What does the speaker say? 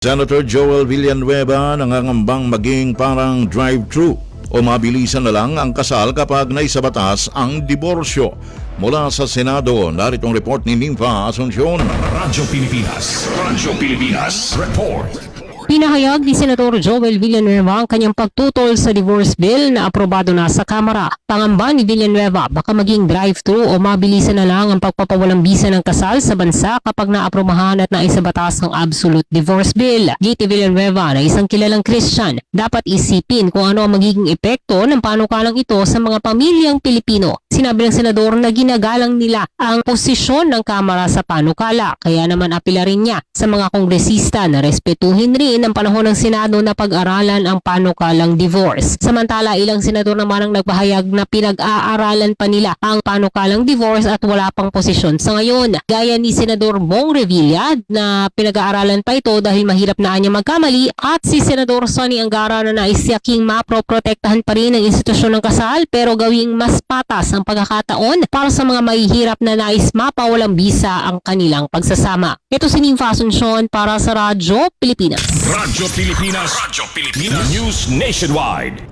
Senator Joel Villanueva nangangambang maging parang drive-thru o mabilisan na lang ang kasal kapag naisabatas ang diborsyo. Mula sa Senado, naritong report ni Nympha Asuncion. Radyo Pilipinas. Radyo Pilipinas. Report. Pinahayag ni Senator Joel Villanueva ang kanyang pagtutol sa divorce bill na aprobado na sa Kamara. Pangamba ni Villanueva baka maging drive-thru o mabilisan na lang ang pagpapawalang bisa ng kasal sa bansa kapag naaprubahan at naisabatas ang absolute divorce bill. Giti Villanueva na isang kilalang Christian, dapat isipin kung ano ang magiging epekto ng panukalang ito sa mga pamilyang Pilipino. Sinabi ng senador na ginagalang nila ang posisyon ng Kamara sa panukala, kaya naman apila rin niya sa mga kongresista na respetuhin rin ang panahon ng Senado na pag-aralan ang panukalang divorce. Samantala, ilang senador naman ang nagpahayag na pinag-aaralan pa nila ang panukalang divorce at wala pang posisyon sa ngayon. Gaya ni Senador Bong Revilla na pinag-aaralan pa ito dahil mahirap na niya magkamali at si Senador Sonny Angara na nais yaking maproprotektahan pa rin ang institusyon ng kasal pero gawing mas patas ang pagkakataon para sa mga mahihirap na nais mapawalang bisa ang kanilang pagsasama. Ito si Nympha Asuncion para sa Radyo Pilipinas. Radyo Pilipinas. Radyo Pilipinas. News Nationwide.